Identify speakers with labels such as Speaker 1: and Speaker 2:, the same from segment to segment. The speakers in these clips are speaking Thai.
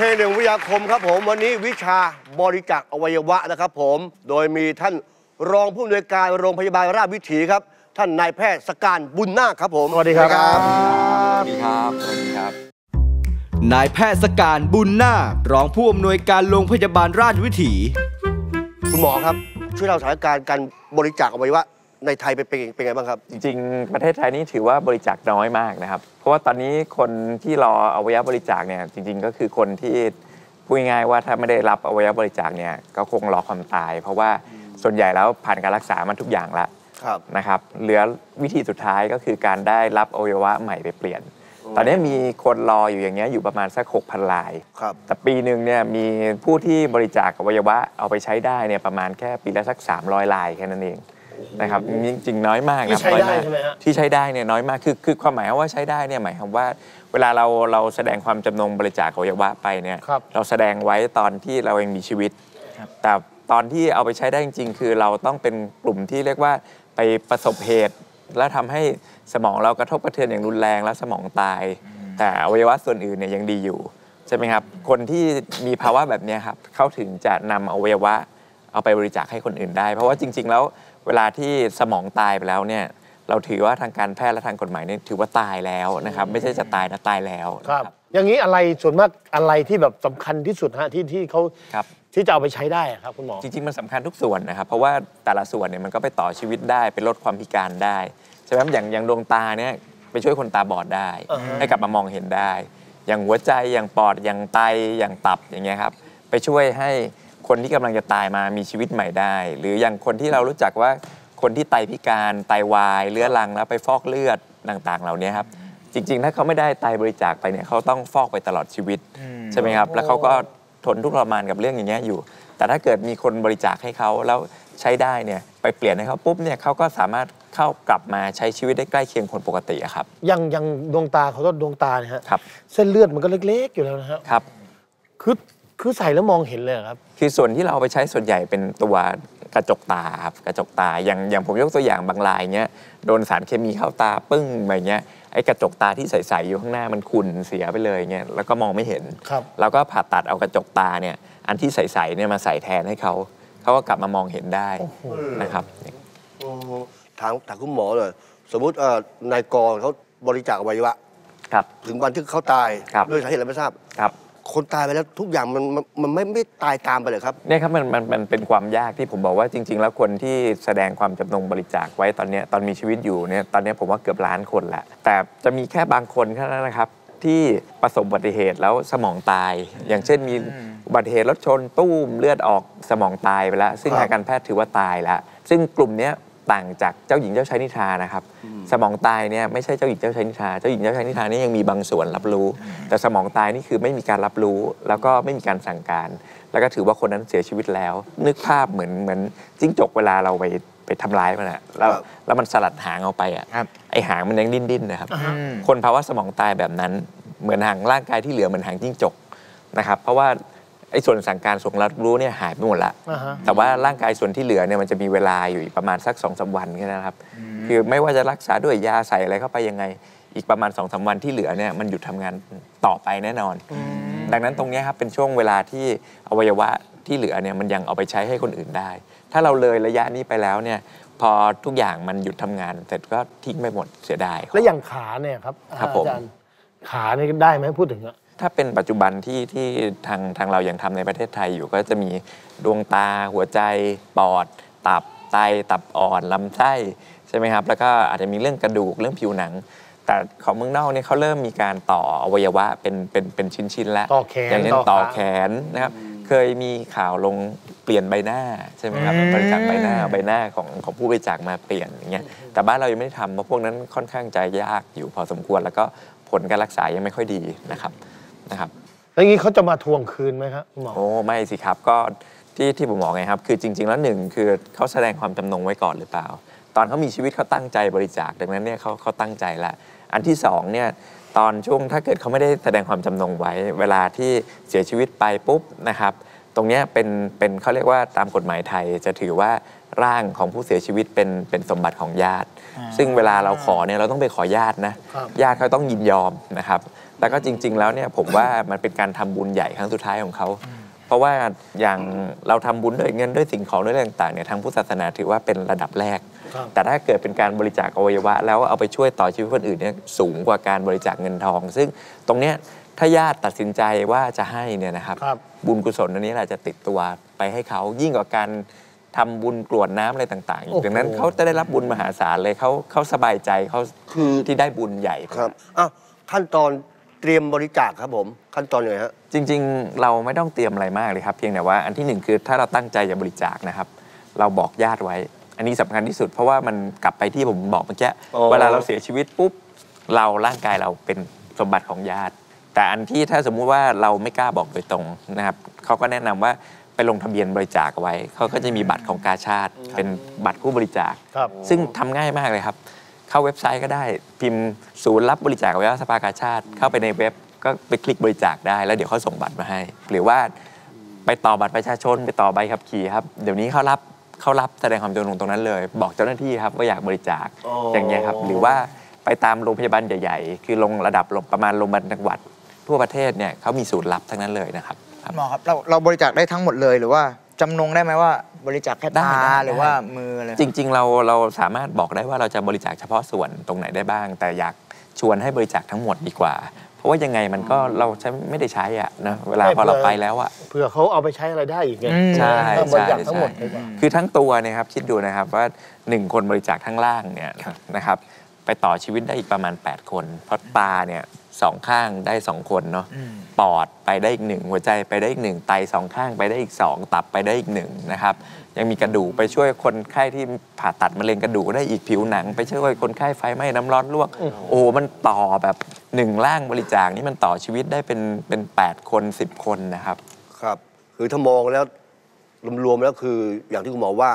Speaker 1: เพลงหนึ่งวิทยาคมครับผม วันนี้วิชาบริจาคอวัยวะนะครับผม โดยมีท่านรองผู้อำนวยการโรงพยาบาลราชวิถีครับ ท่านนายแพทย์สการบุญนาคครับผม
Speaker 2: สวัสดีครับ
Speaker 3: สวัสดีครับสวัสดีครับ
Speaker 4: นายแพทย์สการบุญนาครองผู้อำนวยการโรงพยาบาลราชวิถี
Speaker 1: คุณหมอครับ ช่วยเล่าสถานการณ์การบริจาคอวัยวะ ในไทยเป็นเป็นเป็นไงบ้างครับ
Speaker 3: จริงๆ ประเทศไทยนี่ถือว่าบริจาคน้อยมากนะครับ เพราะว่าตอนนี้คนที่รออวัยวะบริจาคเนี่ยจริง ๆ ก็คือคนที่พูดง่ายๆว่าถ้าไม่ได้รับอวัยวะบริจาคเนี่ยก็คงรอความตาย เพราะว่าส่วนใหญ่แล้วผ่านการรักษามาทุกอย่างละ
Speaker 1: ครับ
Speaker 3: นะครับเหลือวิธีสุดท้ายก็คือการได้รับอวัยวะใหม่ไปเปลี่ยน ตอนนี้มีคนรออยู่อย่างเงี้ยอยู่ประมาณสัก6,000ลาย
Speaker 1: ครับ
Speaker 3: แต่ปีหนึ่งเนี่ยมีผู้ที่บริจาคอวัยวะเอาไปใช้ได้เนี่ยประมาณแค่ปีละสัก 300ลายแค่นั้นเอง นะครับจริงๆน้อยมากนะ
Speaker 2: ที่ใช้
Speaker 3: น้อย
Speaker 2: ได้
Speaker 3: มาก
Speaker 2: ใช่ไหมฮะ
Speaker 3: ที่ใช้ได้เนี่ยน้อยมากคือคือความหมายว่าใช้ได้เนี่ยหมายความว่า เวลาเราเราแสดงความจำนงบริจาคอวัยวะไปเนี่ย
Speaker 2: ครับ
Speaker 3: เราแสดงไว้ตอนที่เรายังมีชีวิต แต่ตอนที่เอาไปใช้ได้จริง ๆ คือเราต้องเป็นกลุ่มที่เรียกว่าไปประสบเหตุ แล้วทำให้สมองเรากระทบกระเทือนอย่างรุนแรงแล้วสมองตาย แต่อวัยวะส่วนอื่นเนี่ยยังดีอยู่ใช่ไหมครับคนที่มีภาวะแบบเนี้ยครับเขาถึงจะนำอวัยวะเอาไปบริจาคให้คนอื่นได้ เพราะว่าจริง ๆ แล้ว เวลาที่สมองตายไปแล้วเนี่ยเราถือว่าทางการแพทย์และทางกฎหมายเนี่ยถือว่าตายแล้วนะครับ ไม่ใช่จะตายนะตายแล้ว
Speaker 2: ครับ
Speaker 3: นะ
Speaker 2: อย่างนี้อะไรส่วนมากอะไรที่แบบสำคัญที่สุดฮะที่ที่เขา
Speaker 3: ครับ
Speaker 2: ที่จะเอาไปใช้ได้อะครับคุณหมอ
Speaker 3: จริง ๆ มันสำคัญทุกส่วนนะครับ เพราะว่าแต่ละส่วนเนี่ยมันก็ไปต่อชีวิตได้ไปลดความพิการได้ใช่ไหมครับอย่างอย่างดวงตาเนี่ยไปช่วยคนตาบอดได้
Speaker 2: อ่าฮะ
Speaker 3: ให้กลับมามองเห็นได้ อย่างหัวใจอย่างปอดอย่างไตอย่างตับอย่างเงี้ยครับไปช่วยให้ คนที่กำลังจะตายมามีชีวิตใหม่ได้ หรืออย่างคนที่เรารู้จักว่าคนที่ไตพิการไตวายเรื้อรังแล้วไปฟอกเลือดต่างๆ เหล่านี้ครับจริง ๆ ถ้าเขาไม่ได้ไตบริจาคไปเนี่ยเขาต้องฟอกไปตลอดชีวิตใช่ไหมครับแล้วเขาก็ทนทุกข์ทรมานกับเรื่องอย่างเงี้ยอยู่ แต่ถ้าเกิดมีคนบริจาคให้เขาแล้วใช้ได้เนี่ยไปเปลี่ยนให้เขาปุ๊บเนี่ยเขาก็สามารถเข้ากลับมาใช้ชีวิตได้ใกล้เคียงคนปกติอะครับ
Speaker 2: อย่างอย่างดวงตาเขาต้นดวงตาเนี่ยฮะ
Speaker 3: ครับ
Speaker 2: เส้นเลือดมันก็เล็กๆอยู่แล้วนะฮะ
Speaker 3: ครับ
Speaker 2: คือ คือใส่แล้วมองเห็นเลยเหรอครับ
Speaker 3: คือส่วนที่เราเอาไปใช้ส่วนใหญ่เป็นตัวกระจกตาครับกระจกตาอย่างอย่างผมยกตัวอย่างบางรายเงี้ยโดนสารเคมีเข้าตาปึ้งไปเงี้ยไอ้กระจกตาที่ใสๆอยู่ข้างหน้ามันขุ่นเสียไปเลยเงี้ยแล้วก็มองไม่เห็น
Speaker 2: ครับ
Speaker 3: แล้วก็ผ่าตัดเอากระจกตาเนี่ยอันที่ใสๆเนี่ยมาใส่แทนให้เขาเขาก็กลับมามองเห็นได้นะครับ
Speaker 1: ถามถามคุณหมอเลยสมมุติเอ่อนายกรเขาบริจาคอวัยวะ
Speaker 3: ครับ
Speaker 1: ถึงวันที่เขาตาย
Speaker 3: ครับ
Speaker 1: ด้วยสาเหตุอะไรไม่ทราบ
Speaker 3: ครับ
Speaker 1: คนตายไปแล้วทุกอย่างมันมันมันไม่ไม่ตายตามไปเลยครับ
Speaker 3: เนี่ยครับมันมันมันเป็นความยากที่ผมบอกว่าจริง ๆ แล้วคนที่แสดงความจำนงบริจาคไว้ตอนเนี้ยตอนมีชีวิตอยู่เนี่ยตอนเนี้ยผมว่าเกือบล้านคนแหละแต่จะมีแค่บางคนแค่นั้นนะครับ ที่ประสบอุบัติเหตุแล้วสมองตาย อย่างเช่นมีอุบัติเหตุรถชนตู้มเลือดออกสมองตายไปแล้วซึ่ง
Speaker 1: ครับ
Speaker 3: ทางการแพทย์ถือว่าตายแล้วซึ่งกลุ่มเนี้ย ต่างจากเจ้าหญิงเจ้าชายนิทรานะครับ สมองตายเนี่ยไม่ใช่เจ้าหญิงเจ้าชายนิทราเจ้าหญิงเจ้าชายนิทรานี่ยังมีบางส่วนรับรู้ แต่สมองตายนี่คือไม่มีการรับรู้ แล้วก็ไม่มีการสั่งการ แล้วก็ถือว่าคนนั้นเสียชีวิตแล้ว นึกภาพเหมือนเหมือนจิ้งจกเวลาเราไปไปทำร้ายมันอะแล้ว
Speaker 1: ครับ
Speaker 3: แล้วมันสลัดหางเอาไปอะ
Speaker 5: ครับ
Speaker 3: ไอหางมันยังดิ้นดิ้นๆนะครับ
Speaker 2: อ่าฮะ
Speaker 3: คนภาวะสมองตายแบบนั้นเหมือนหางร่างกายที่เหลือเหมือนหางจิ้งจกนะครับ เพราะว่า ไอ้ส่วนสั่งการส่วนรับรู้เนี่ยหายไปหมดละ
Speaker 2: อ่าฮะ
Speaker 3: แต่ว่าร่างกายส่วนที่เหลือเนี่ยมันจะมีเวลาอยู่อีกประมาณสัก2อสวันแค่นั้นครับ คือไม่ว่าจะรักษาด้วยยาใส่อะไรเข้าไปยังไง อีกประมาณ2อสวันที่เหลือเนี่ยมันหยุดทำงานต่อไปแน่นอน ดังนั้นตรงเนี้ยครับเป็นช่วงเวลาที่อวัยวะที่เหลือเนี่ยมันยังเอาไปใช้ให้คนอื่นได้ ถ้าเราเลยระยะนี้ไปแล้วเนี่ยพอทุกอย่างมันหยุดทำงานเสร็จก็ทิ้งไปหมดเสียดาย
Speaker 2: แล้วอย่างขาเนี่ยครับ
Speaker 3: ครับผม
Speaker 2: อาจารย์ขาเนี่ยได้ไหมพูดถึงอะ
Speaker 3: ถ้าเป็นปัจจุบันที่ที่ทางทางเรายังทำในประเทศไทยอยู่ก็จะมีดวงตาหัวใจปอด ตับไตตับอ่อนลำไส้ใช่ไหมครับ แล้วก็อาจจะมีเรื่องกระดูกเรื่องผิวหนัง แต่ของเมืองนอกเนี่ยเขาเริ่มมีการต่ออวัยวะเป็นเป็นเป็นชิ้นๆแล้ว
Speaker 2: ต่อแขน
Speaker 3: อย่างเช่น
Speaker 2: ต่
Speaker 3: ต่
Speaker 2: อ
Speaker 3: อ
Speaker 2: ขา
Speaker 3: แขนนะครับเคยมีข่าวลงเปลี่ยนใบหน้าใช่ไหมครับบริจาคใบหน้าใบหน้าของของผู้บริจาคมาเปลี่ยนอย่างเงี้ยแต่บ้านเรายังไม่ได้ทำเพราะพวกนั้นค่อนข้างจะยากอยู่พอสมควรแล้วก็ผลการรักษายังไม่ค่อยดีนะครับ นะครับ
Speaker 2: แล้วอย่างนี้เขาจะมาทวงคืนไหมครับคุณหมอ
Speaker 3: โอ้ไม่สิครับก็ที่ที่ผมบอกไงครับ คือจริง ๆ แล้วหนึ่งคือเขาแสดงความจำนงไว้ก่อนหรือเปล่า ตอนเขามีชีวิตเขาตั้งใจบริจาคดังนั้นเนี่ยเขาเขาตั้งใจละอันที่สองเนี่ยตอนช่วงถ้าเกิดเขาไม่ได้แสดงความจำนงไว้ เวลาที่เสียชีวิตไปปุ๊บนะครับ ตรงเนี้ยเป็นเป็นเขาเรียกว่าตามกฎหมายไทยจะถือว่าร่างของผู้เสียชีวิตเป็นเป็นสมบัติของญาติ ซึ่งเวลาเราขอเนี่ยเราต้องไปขอญาตินะครับญาติเขาต้องยินยอมนะครับแล้วก็จริง ๆ แล้วเนี่ยผมว่ามันเป็นการทำบุญใหญ่ครั้งสุดท้ายของเขาเพราะว่าอย่างเราทำบุญด้วยเงินด้วยสิ่งของด้วยอะไรต่างๆเนี่ยทางพุทธศาสนาถือว่าเป็นระดับแรก
Speaker 2: ครับ
Speaker 3: แต่ถ้าเกิดเป็นการบริจาคอวัยวะ แล้วเอาไปช่วยต่อชีวิตคนอื่นเนี่ยสูงกว่าการบริจาคเงินทอง ซึ่งตรงเนี้ยถ้าญาติตัดสินใจว่าจะให้เนี่ยนะครับ
Speaker 2: ครับ
Speaker 3: บุญกุศลอันนี้แหละจะติดตัวไปให้เขายิ่งกว่าการทำบุญกรวดน้ำอะไรต่างๆอี
Speaker 2: โอ้
Speaker 3: ก
Speaker 2: โห
Speaker 3: ดังนั้นเขาจะได้รับบุญมหาศาลเลยเขาเขาสบายใจเขา
Speaker 1: คือ
Speaker 3: ที่ได้บุญใหญ่
Speaker 1: ครับอ้าวขั้นตอนเตรียมบริจาคครับผม ขั้นตอนยังไงฮะ
Speaker 3: จริง ๆ เราไม่ต้องเตรียมอะไรมากเลยครับ เพียงแต่ว่าอันที่หนึ่งคือถ้าเราตั้งใจจะบริจาคนะครับ เราบอกญาติไว้ อันนี้สำคัญที่สุดเพราะว่ามันกลับไปที่ผมบอกเมื่อกี้
Speaker 1: อ๋อ
Speaker 3: เวลาเราเสียชีวิตปุ๊บเราร่างกายเราเป็นสมบัติของญาติ แต่อันที่ถ้าสมมุติว่าเราไม่กล้าบอกโดยตรงนะครับเขาก็แนะนำว่าไปลงทะเบียนบริจาคเอาไว้เขาก็จะมีบัตรของกาชาติ เป็นบัตรผู้บริจาค
Speaker 2: ครับ
Speaker 3: ซึ่งทำง่ายมากเลยครับ เข้าเว็บไซต์ก็ได้พิมพ์ศูนย์รับบริจาคอวัยวะสภากาชาติ เข้าไปในเว็บก็ไปคลิกบริจาคได้แล้วเดี๋ยวเขาส่งบัตรมาให้ หรือว่าไปต่อบัตรประชาชนไปต่อใบขับขี่ครับ เดี๋ยวนี้เขารับ เขารับแสดงความจำนงตรงนั้นเลย บอกเจ้าหน้าที่ครับว่าอยากบริจาค
Speaker 1: อ๋อ
Speaker 3: อ
Speaker 1: อย่าง
Speaker 3: เงี้ยครับหรือว่าไปตามโรงพยาบาลใหญ่ๆ คือลงระดับประมาณโรงพยาบาลจังหวัด ทั่วประเทศเนี่ยเขามีศูนย์รับทั้งนั้นเลยนะครับครับ
Speaker 5: หมอครับเราเราบริจาคได้ทั้งหมดเลยหรือว่าจำนงได้ไหมว่าบริจาคแค่
Speaker 3: ได้
Speaker 5: ตา
Speaker 3: ได้
Speaker 5: หรือว่ามืออะไร
Speaker 3: จริง ๆ เราเราสามารถบอกได้ว่าเราจะบริจาคเฉพาะส่วนตรงไหนได้บ้าง แต่อยากชวนให้บริจาคทั้งหมดดีกว่า เพราะว่ายังไงมันก็เราใช้ไม่ได้ใช้อะนะเวลา
Speaker 2: ไม่
Speaker 3: พอเรา
Speaker 2: เผื่อ
Speaker 3: ไปแล้วอะ
Speaker 2: เผื่อเขาเอาไปใช้อะไรได้อีกไง
Speaker 5: อืม
Speaker 3: ใช่
Speaker 2: ก็บริจาค
Speaker 3: ใช่
Speaker 2: ทั้งหมด
Speaker 3: ใช่
Speaker 2: ดีกว่า
Speaker 3: คือทั้งตัวเนี่ยครับคิดดูนะครับว่า 1 คนบริจาคทั้งล่างเนี่ยนะครับไปต่อชีวิตได้อีกประมาณ 8 คน เพราะตาเนี่ยสองข้างได้2คนเนาะ
Speaker 5: อืม
Speaker 3: ปอดไปได้อีกหนึ่งหัวใจไปได้อีกหนึ่งไตสองข้างไปได้อีกสองตับไปได้อีกหนึ่งนะครับยังมีกระดูกไปช่วยคนไข้ที่ผ่าตัดมะเร็งกระดูกได้อีกผิวหนัง ไปช่วยคนไข้ไฟไหม้น้ำร้อนลวก โอ้โหมันต่อแบบ หนึ่งร่างบริจาคนี่มันต่อชีวิตได้เป็นเป็นแปดคนสิบคนนะครับ
Speaker 1: ครับ คือถ้ามองแล้วรวมๆแล้วคืออย่างที่คุณหมอว่า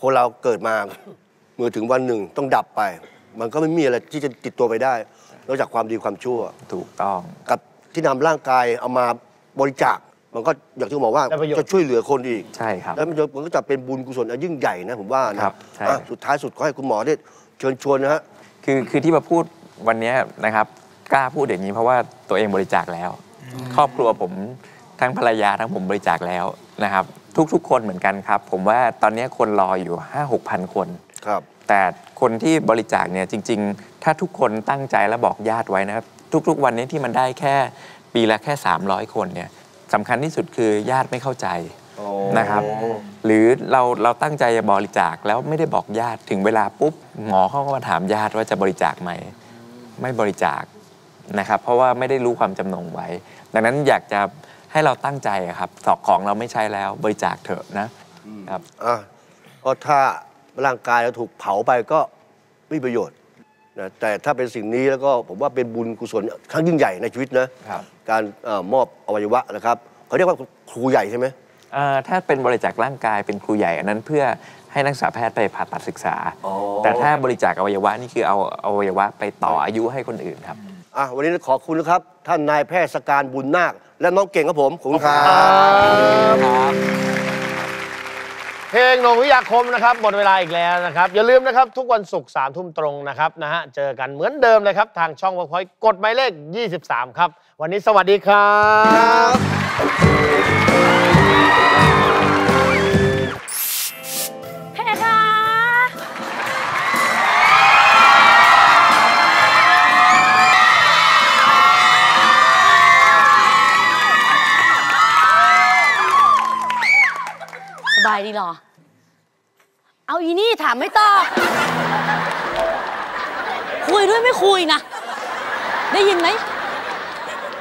Speaker 1: คนเราเกิดมาเมื่อถึงวันหนึ่งต้องดับไป มันก็ไม่มีอะไรที่จะติดตัวไปได้ นอกจากความดีความชั่ว
Speaker 3: ถูกต้อง
Speaker 1: กับที่นำร่างกายเอามาบริจาค มันก็อย่างที่คุณหมอว่า
Speaker 2: ได้ประโยชน์
Speaker 1: จะช่วยเหลือคนอีก
Speaker 3: ใช่ครับ
Speaker 1: แล้วมันจะมันก็จะเป็นบุญกุศลอันยิ่งใหญ่นะผมว่านะครับ
Speaker 3: ใช่
Speaker 1: อะสุดท้ายสุดขอให้คุณหมอได้เชิญชวนนะฮะ
Speaker 3: คือคือที่มาพูดวันนี้นะครับ กล้าพูดอย่างนี้เพราะว่าตัวเองบริจาคแล้ว ครอบครัวผมทั้งภรรยาทั้งผมบริจาคแล้วนะครับ ทุกๆ คนเหมือนกันครับ ผมว่าตอนนี้คนรออยู่5 6พันคน
Speaker 1: ครับ
Speaker 3: แต่คนที่บริจาคเนี่ยจริง ๆ ถ้าทุกคนตั้งใจและบอกญาติไว้นะครับทุกๆ วันนี้ที่มันได้แค่ปีละแค่ 300 คนเนี่ยสำคัญที่สุดคือญาติไม่เข้าใจนะครับ หรือเราเราตั้งใจจะบริจาคแล้วไม่ได้บอกญาติถึงเวลาปุ๊บหมอเขาก็มาถามญาติว่าจะบริจาคไหมไม่บริจาค นะครับเพราะว่าไม่ได้รู้ความจำนงไว้ ดังนั้นอยากจะให้เราตั้งใจอะครับสอกของเราไม่ใช่แล้วบริจาคเถอะนะครับ
Speaker 1: อะก็ถ้าร่างกายเราถูกเผาไปก็ไม่มีประโยชน์นะแต่ถ้าเป็นสิ่งนี้แล้วก็ผมว่าเป็นบุญกุศลครั้งยิ่งใหญ่ในชีวิตนะครับ การเออมอบอวัยวะนะครับเขาเรียกว่าครูใหญ่ใช่ไหม
Speaker 3: เอ่อถ้าเป็นบริจาคร่างกายเป็นครูใหญ่อันนั้นเพื่อ ให้นักศึกษาแพทย์ไปผ่าตัดศึกษา
Speaker 1: อ๋อ
Speaker 3: แต่ถ้าบริจาคอวัยวะนี่คือเอาอวัยวะไปต่ออายุให้คนอื่นครับ
Speaker 1: อะวันนี้ขอบคุณนะครับ ท่านนายแพทย์สการบุญนาค และน้องเก่งครับผมขอบคุณครับ
Speaker 2: เพลงโหนงวิทยาคมนะครับหมดเวลาอีกแล้วนะครับ อย่าลืมนะครับ ทุกวันศุกร์สามทุ่มตรงนะครับนะฮะเจอกันเหมือนเดิมเลยครับ ทางช่องวอร์พอยกดหมายเลข 23 ครับ วันนี้สวัสดีครับ
Speaker 6: คุยด้วยไม่คุยนะ ได้ยินไหม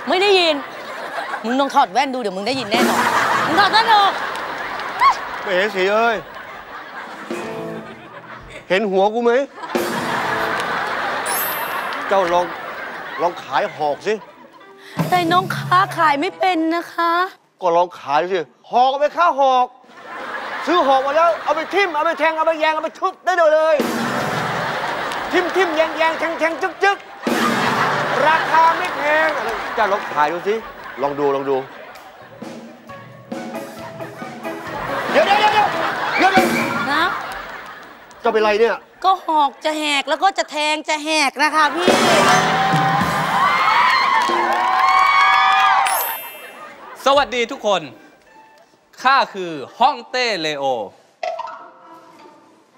Speaker 6: ไม่ได้ยิน มึงลองถอดแว่นดูเดี๋ยวมึงได้ยินแน่นอน มึงถอดแว่นดู
Speaker 1: ไม่เห็นสีเอ้ย เห็นหัวกูไหม เจ้าลองลองขายหอกสิ
Speaker 6: แต่น้องค้าขายไม่เป็นนะคะ
Speaker 1: ก็ลองขายสิ หอกเอาไปค่าหอก ซื้อหอกมาแล้วเอาไปทิ่ม เอาไปแทง เอาไปแยง เอาไปทุบได้เลย ทิ่มทิ่มแยงแยงแทงแทงจึ๊กจึ๊กราคาไม่แพงอะไรเจ้าลองขายดูสิลองดูลองดูเดี๋ยวเดี๋ยวเดี๋ยวเดี๋ยวเดี๋ยวเดี๋ยว
Speaker 6: นะ
Speaker 1: เจ้าเป็นไรเนี่ย
Speaker 6: ก็หอกจะแหกแล้วก็จะแทงจะแหกนะคะพี่
Speaker 7: สวัสดีทุกคนข้าคือฮ่องเต้เลโอ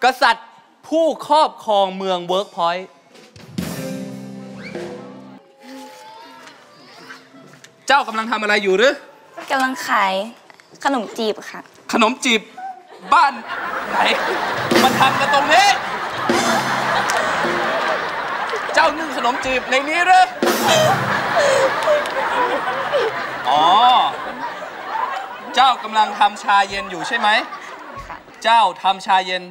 Speaker 7: กษัตริย์ ผู้ครอบครองเมืองเวิร์กพอยต์เจ้ากำลังทำอะไรอยู่หรือ
Speaker 8: กำลังขายขนมจีบค่ะ
Speaker 7: ขนมจีบบ้านไหนมาทำกันตรงนี้ เจ้านึ่งขนมจีบในนี้หรืออ๋อ เจ้ากำลังทำชาเย็นอยู่ใช่ไหม
Speaker 8: ค่ะ
Speaker 7: เจ้าทำชาเย็น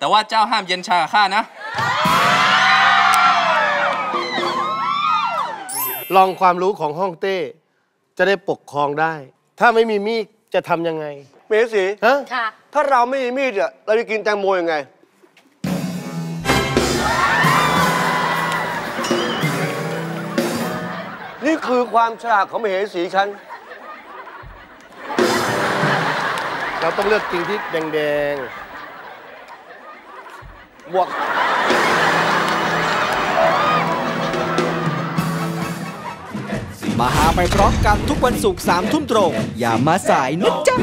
Speaker 7: แต่ว่าเจ้าห้ามเย็นชากับข้านะ
Speaker 2: ลองความรู้ของฮ่องเต้ จะได้ปกครองได้ ถ้าไม่มีมีดจะทำยังไง
Speaker 1: เมสี
Speaker 2: ฮะ
Speaker 6: ค่ะ
Speaker 1: ถ้าเราไม่มีมีดอะเราจะกินแตงโมยังไง นี่คือความฉลาดของมเหสีฉัน
Speaker 2: เราต้องเลือกจริงที่แดง
Speaker 1: บวก
Speaker 4: มาหาไปพร้อมกันทุกวันศุกร์สามทุ่มตรง อย่ามาสายนะจ๊ะ